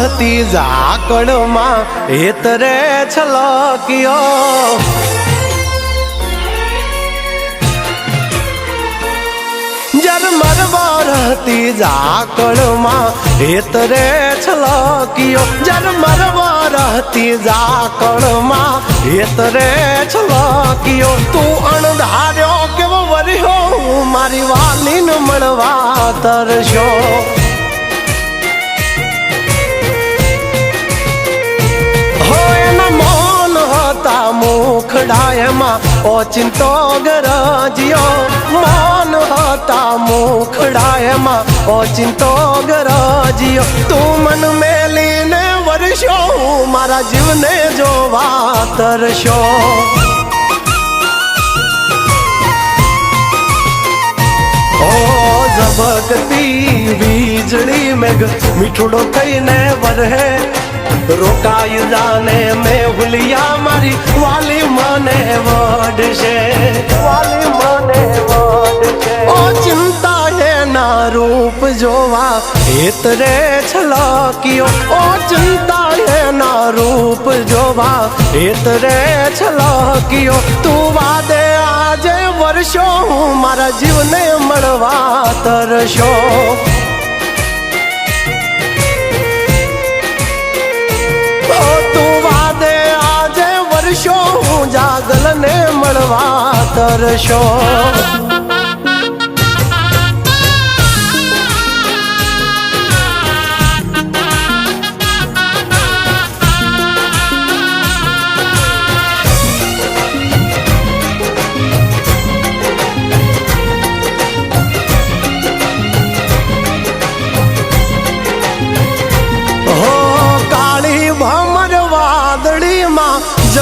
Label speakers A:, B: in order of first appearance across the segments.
A: રહતી ઝાકળમાં. હેતરે છલક્યો જરમર રહતી ઝાકળમાં હેતરે છલક્યો જરમર રહતી ઝાકળમાં હેતરે છલક્યો તું અણધાર્યો કેવો વર્યો મારી વાલીન મળવા તરશો મુખડાયમાં ઓચિંતો ગરજ્યો મૌન હતા મુખડાયમાં ઓચિંતો ગરજ્યો તું મન મેલીને વર્ષો મારા જીવને જોવા તરશો ઝબકતી વીજળી મેઘ મીઠુડો થઈને વરહે. રોકાઈ જાને મેં ભૂલિયા મારી, વાલી મને વડશે વાલી મને વડશે ઓ ચિંતા હે ના રૂપ જોવા હેતરે છલકિયો ઓ ચિંતા હે ના રૂપ જોવા હેતરે છલકિયો તું વાદે આજે વર્ષો હું મારા જીવને મળવા તરશો હું જાગલને મળવા તરશો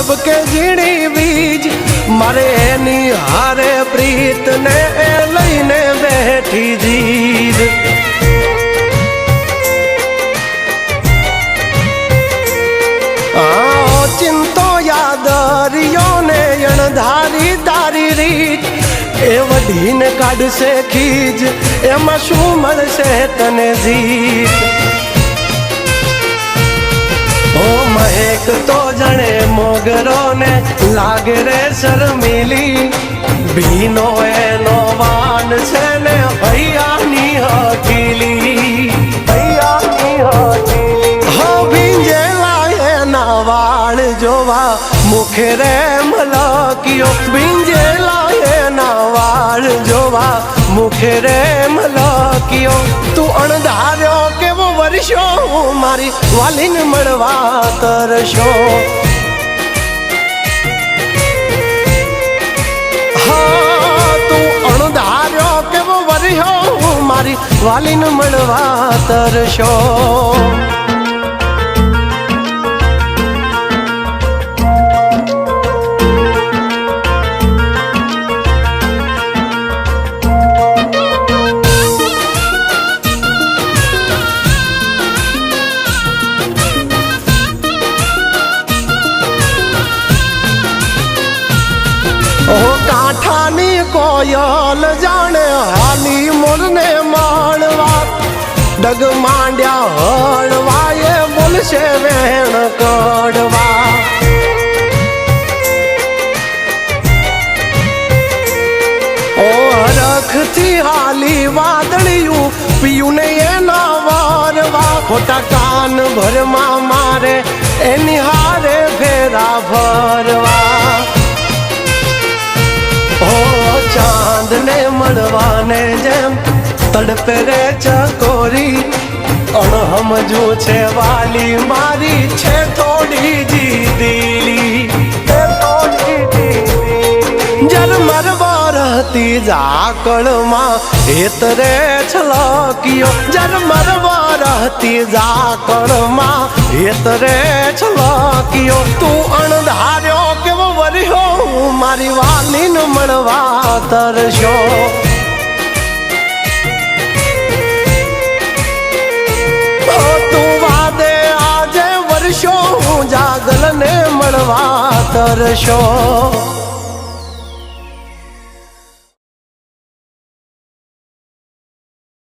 A: જબકે ઝીણી બીજ, મારે એની હારે પ્રીત ને એ લઈને બેઠી જીદ. ચિંતો યાદરિયો ને અણધારી તારી રીત, એ વઢીને કાઢશે ખીજ, એમાં શું મળશે તને જીત? મહેક તો જણે મોગરો ને લાગે રે શરમીલી. ભીનો એનો વાન છે ને હૈયાની હકીલી હૈયાની હઠીલી હો, ભીંજેલા એના જોવા મુખે રે મલકિયો. ભીંજેલા એના વાળ જોવા મુખે રે મલકિયો. હું મારી વાલીન મળવા અણધાર્યો કેવો વર્યો? મારી વાલીન મળવા તરશો કોયલ જાણે હાલી મોરને માણવા. ડગ માંડ્યા હળવાએ બોલશે વેણ કડવા ઓ હરખથી હાલી વાદળિયું પીયું ને એના વારવા. ખોટા કાન ભરમાં મારે, એની હારે ફેરા ભરવા. ને મળવાને જેમ તડપે રે ચકોરી અણહમજું છે વાલી મારી, છે થોડી થોડી જીદીલી જરમર વરતી ઝાકળમાં હેતરે છલક્યો જરમર વરતી ઝાકળમાં હેતરે છલક્યો તું અણધાર્યો કેવો વર્યો? મારી વાલીને મળવા તરશો. હું જાગલને મળવા તરશો.